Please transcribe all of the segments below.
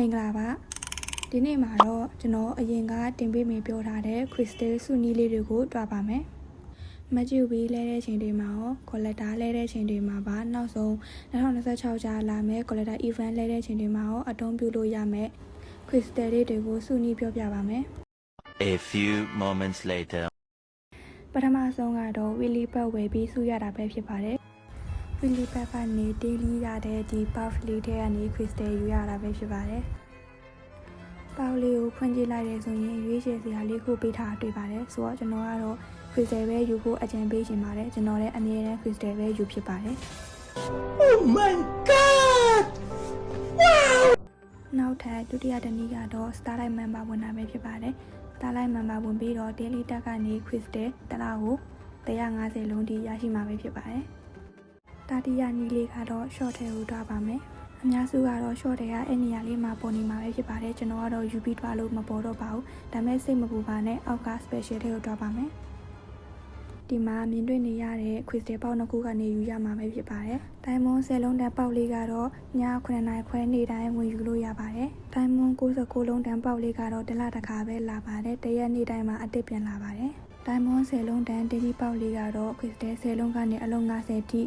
မင်္ဂလာပါဒီနေ့မှာတော့ကျွန်တော်အရင်ကတင်ပေးမယ်ပြောထားတဲ့ crystal စုနီးလေးတွေကိုတွားပါမယ်မကျူပြီးလဲတဲ့ချိန်တွေမှာရော collector လဲတဲ့ချိန်တွေမှာပါနောက်ဆုံး2026ကြာလာမဲ့ collector event လဲတဲ့ချိန်တွေမှာရောအသုံးပြုလို့ရမယ် crystal လေးတွေကိုစုနီးပြောပြပါမယ် A few moments later. ပထမဆုံးကတော့ Willy Pet ဝယ်ပြီးစုရတာပဲဖြစ်ပါတယ် Willy Pet ကနေ daily ရတဲ့ဒီ puff လေးထဲကနေ crystal ယူရတာပဲဖြစ်ပါတယ်ပေါက်လေးကိုဖွင့်ကြည့်လိုက်တယ်ဆိုရင်ရွေးချယ်စရာလေးခုပေးထားတွေ့ပါတယ်ဆိုတော့ကျွန်တော်ကတော့ crystal ပဲယူဖို့အကြံပေးချင်ပါတယ်ကျွန်တော်လည်းအမြဲတမ်း crystal ပဲယူဖြစ်ပါတယ် Oh my god! Wow! နောက်ထပ်ဒုတိယတစ်နည်းကတော့ Starlight Member ဝင်တာပဲဖြစ်ပါတယ် Starlight Member ဝင်ပြီးတော့ Daily Tag ကနေ crystal တစ်လားကို150လုံးထိရရှိမှာပဲဖြစ်ပါတယ် တတိယနည်းလေးကတော့ short ထဲကိုတွားပါမယ်အများစုကတော့ short တွေကအဲ့နေရာလေးမှာပေါ်နေမှာပဲဖြစ်ပါတယ်ကျွန်တော်ကတော့ UV တွားလို့မပေါ်တော့ပါဘူးဒါပေမဲ့စိတ်မပူပါနဲ့အောက်က special ထဲကိုတွားပါမယ်ဒီမှာမြင်တွေ့နေရတဲ့ crystal ပေါက်နှစ်ခုကနေယူရမှာပဲဖြစ်ပါတယ်။ diamond 10လုံးတန်းပေါက်လေးကတော့ည9နာရီခွဲနေ့တိုင်းဝင်ယူလို့ရပါတယ်။ diamond 69လုံးတန်းပေါက်လေးကတော့တစ်လတစ်ခါပဲလာပါတယ်။တရက်နေ့တိုင်းမှာအသစ်ပြန်လာပါတယ်။ diamond 10လုံးတန်း daily ပေါက်လေးကတော့ crystal 10လုံးကနေအလုံး90ထိ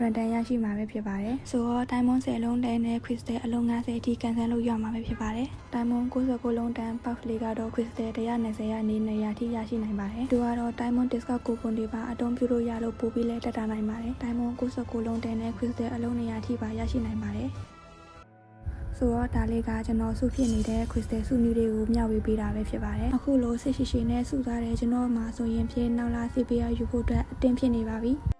ရန်တန်ရရှိမှာပဲဖြစ်ပါတယ်။ဆိုတော့ diamond 10လုံးတန်းနဲ့ crystal အလုံး90အထိကန်ဆယ်လို့ရမှာပဲဖြစ်ပါတယ်။ diamond 69လုံးတန်း puff လေးကတော့ crystal 120ရာနေ200ထိရရှိနိုင်ပါတယ်။သူကတော့ diamond discount coupon တွေပါအသုံးပြုလို့ရလို့ပို့ပြီးလဲတက်တာနိုင်ပါတယ်။ diamond 69လုံးတန်းနဲ့ crystal အလုံး200ထိပါရရှိနိုင်ပါတယ်။ဆိုတော့ဒါလေးကကျွန်တော်စုဖြစ်နေတဲ့ crystal စုနည်းတွေကိုမျှဝေပေးတာပဲဖြစ်ပါတယ်အခုလိုဆစ်ရှိရှိနဲ့စုသားတယ်ကျွန်တော်မှာဆိုရင်ဖြင့်နောက်လာ CPR ယူဖို့အတွက်အသင့်ဖြစ်နေပါပြီ။